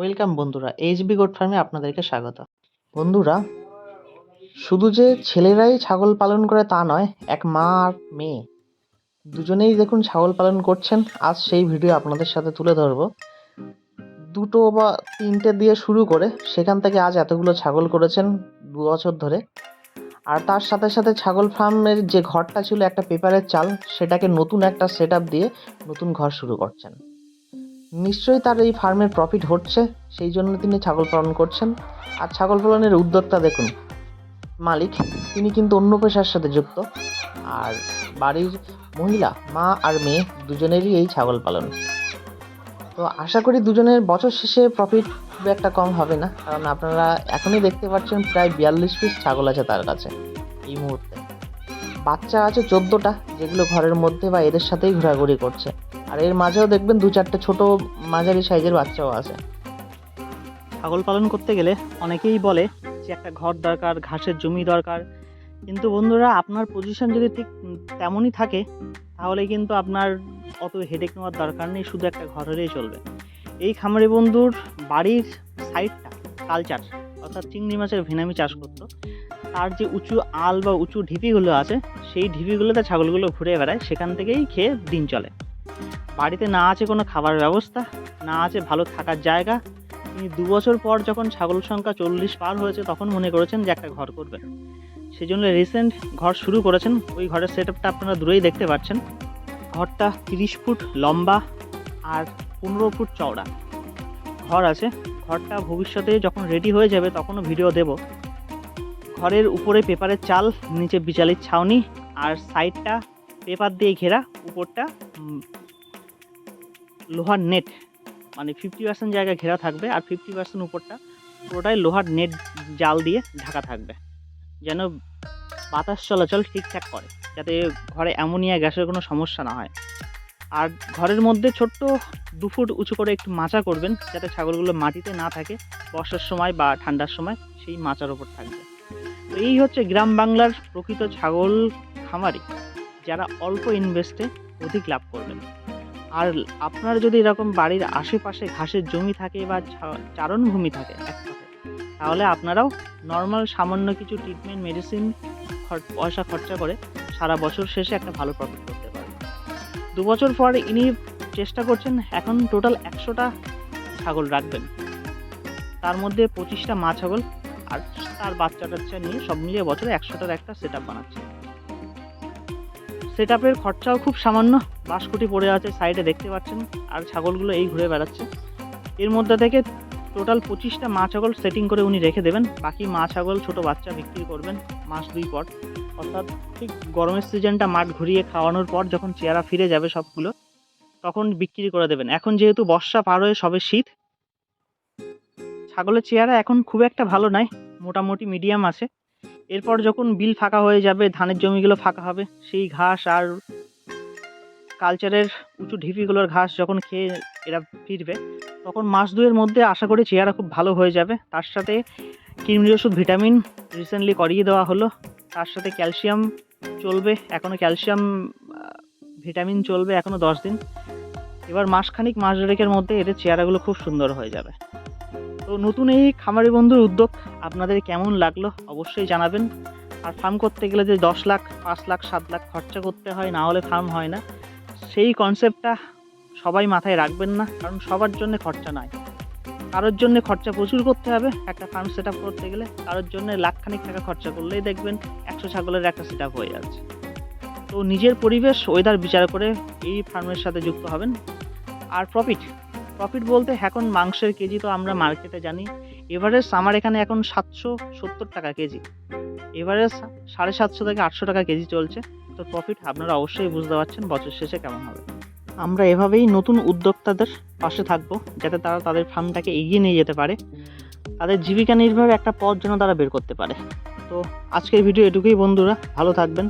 Welcome বন্ধুরা, HB goat ফার্মে আপনাদেরকে স্বাগত। বন্ধুরা, শুধু যে ছেলেরাই ছাগল পালন করে তা নয়, এক মা আর মেয়ে, দুজনেই দেখুন ছাগল পালন করছেন। আজ সেই ভিডিও আপনাদের সাথে তুলে ধরবো। দুটো বা তিনটে দিয়ে শুরু করে, সেখান থেকে আজ এতগুলো ছাগল করেছেন দু বছর ধরে। আর তার সাথে সাথে ছাগল ফার্মের যে ঘরটা ছিল একটা পেপারের চাল, সেটাকে নতুন একটা সেট দিয়ে নতুন ঘর শুরু করছেন। নিশ্চয়ই তার এই ফার্মের প্রফিট হচ্ছে, সেই জন্য তিনি ছাগল পালন করছেন। আর ছাগল পালনের উদ্যোক্তা দেখুন, মালিক, তিনি কিন্তু অন্য পেশার সাথে যুক্ত। আর বাড়ির মহিলা, মা আর মেয়ে, দুজনেরই এই ছাগল পালন। তো আশা করি দুজনের বছর শেষে প্রফিট খুব একটা কম হবে না, কারণ আপনারা এখনই দেখতে পাচ্ছেন প্রায় বিয়াল্লিশ পিস ছাগল আছে তার কাছে, এই মুহূর্তে। বাচ্চা আছে চোদ্দোটা, যেগুলো ঘরের মধ্যে বা এদের সাথেই ঘোরাঘুরি করছে। আর এর মাঝেও দেখবেন দু চারটে ছোট মাঝারি সাইজের বাচ্চাও আছে। ছাগল পালন করতে গেলে অনেকেই বলে যে একটা ঘর দরকার, ঘাসের জমি দরকার। কিন্তু বন্ধুরা, আপনার পজিশন যদি ঠিক তেমনই থাকে, তাহলে কিন্তু আপনার অত হেডেক নেওয়ার দরকার নেই, শুধু একটা ঘর হলেই চলবে। এই খামারি বন্ধুর বাড়ির সাইডটা কালচার অর্থাৎ চিংড়ি মাছের ভেনামি চাষ করতো, তার যে উঁচু আল বা উঁচু ঢিপিগুলো আছে, সেই ঢিপিগুলোতে ছাগলগুলো ঘুরে বেড়ায়, সেখান থেকেই খেয়ে দিন চলে। বাড়িতে না আছে কোনো খাবার ব্যবস্থা, না আছে ভালো থাকার জায়গা, তিনি দু বছর পর যখন ছাগল সংখ্যা চল্লিশ পার হয়েছে, তখন মনে করেছেন যে একটা ঘর করবেন সেই জন্য রিসেন্ট ঘর শুরু করেছেন, ওই ঘরের সেট আপটা আপনারা দূরেই দেখতে পাচ্ছেন। ঘরটা তিরিশ ফুট লম্বা আর পনেরো ফুট চওড়া। ঘর আছে ঘরটা ভবিষ্যতে যখন রেডি হয়ে যাবে তখনও ভিডিও দেব। ঘরের উপরে পেপারের চাল, নিচে বিচালির ছাউনি, আর সাইডটা পেপার দিয়ে ঘেরা, উপরটা লোহার নেট মানে ফিফটি পার্সেন্ট জায়গা ঘেরা থাকবে, আর ফিফটি পার্সেন্ট উপরটা পুরোটাই লোহার নেট জাল দিয়ে ঢাকা থাকবে। যেন বাতাস চলাচল ঠিকঠাক করে, যাতে ঘরে অ্যামোনিয়া গ্যাসের কোনো সমস্যা না হয়। আর ঘরের মধ্যে ছোট্ট দু ফুট উঁচু করে একটু মাচা করবেন, যাতে ছাগলগুলো মাটিতে না থাকে বর্ষার সময় বা ঠান্ডার সময় সেই মাচার ওপর থাকবে। তো এই হচ্ছে গ্রাম বাংলার প্রকৃত ছাগল খামারি, যারা অল্প ইনভেস্টে অধিক লাভ করবেন। আর আপনার যদি এরকম বাড়ির আশেপাশে ঘাসের জমি থাকে বা চারণভূমি থাকে তাহলে আপনারাও নর্মাল সামান্য কিছু ট্রিটমেন্ট মেডিসিন পয়সা খরচা করে সারা বছর শেষে একটা ভালো প্রফিট করতে দু বছর পর ইনি চেষ্টা করছেন এখন টোটাল একশোটা ছাগল রাখবেন। তার মধ্যে পঁচিশটা মা ছাগল আর তার বাচ্চা টাচ্চা নিয়ে সব মিলিয়ে বছরে একশোটার একটা সেট আপ বানাচ্ছে। সেট আপের খরচাও খুব সামান্য বাঁশকুটি পড়ে আছে সাইডে দেখতে পাচ্ছেন, আর ছাগলগুলো এই ঘুরে বেড়াচ্ছে। এর মধ্যে থেকে টোটাল পঁচিশটা মা ছাগল সেটিং করে উনি রেখে দেবেন, বাকি মা ছাগল ছোটো বাচ্চা বিক্রি করবেন মাস দুই পর। অর্থাৎ ঠিক গরমের সিজনটা মাঠ ঘুরিয়ে খাওয়ানোর পর যখন চেহারা ফিরে যাবে সবগুলো, তখন বিক্রি করে দেবেন। এখন যেহেতু বর্ষা পার হয়ে সবে শীত, ছাগলের চেহারা এখন খুব একটা ভালো নয় মোটামুটি মিডিয়াম আছে। এরপর যখন বিল ফাঁকা হয়ে যাবে, ধানের জমিগুলো ফাঁকা হবে, সেই ঘাস আর কালচারের উঁচু ঢিপিগুলোর ঘাস যখন খেয়ে এরা ফিরবে, তখন মাস দুয়ের মধ্যে আশা করি চেহারা খুব ভালো হয়ে যাবে। তার সাথে কৃমির ওষুধ, ভিটামিন রিসেন্টলি করিয়ে দেওয়া হলো। তার সাথে ক্যালসিয়াম চলবে এখনও ক্যালসিয়াম ভিটামিন চলবে এখনও দশ দিন। এবার মাসখানিক, মাস দেড়েকের মধ্যে এদের চেহারাগুলো খুব সুন্দর হয়ে যাবে। তো নতুন এই খামারি বন্ধুর উদ্যোগ আপনাদের কেমন লাগল অবশ্যই জানাবেন। আর ফার্ম করতে গেলে যে দশ লাখ, পাঁচ লাখ, সাত লাখ খরচা করতে হয়, না হলে ফার্ম হয় না। সেই কনসেপ্টটা সবাই মাথায় রাখবেন না, কারণ সবার জন্য খরচা নয় কারোর জন্য খরচা প্রচুর করতে হবে, একটা ফার্ম সেট করতে গেলে কারোর জন্য লাখখানিক টাকা খরচা করলেই দেখবেন একশো ছাগলের একটা সেট হয়ে যাচ্ছে। তো নিজের পরিবেশ ওয়েদার বিচার করে এই ফার্মের সাথে যুক্ত হবেন। আর প্রফিট প্রফিট বলতে এখন মাংসের কেজি তো আমরা মার্কেটে জানি। এভারেজ আমার এখানে এখন সাতশো সত্তর টাকা কেজি। এভারেজ সাড়ে সাতশো থেকে আটশো টাকা কেজি চলছে। তো প্রফিট আপনারা অবশ্যই বুঝতে পারছেন, বছর শেষে কেমন হবে। আমরা এভাবেই নতুন উদ্যোক্তাদের পাশে থাকব, যাতে তারা তাদের ফার্মটাকে এগিয়ে নিয়ে যেতে পারে। তাদের জীবিকা নির্ভর একটা পথ যেন তারা বের করতে পারে। তো আজকের ভিডিও এটুকুই বন্ধুরা, ভালো থাকবেন।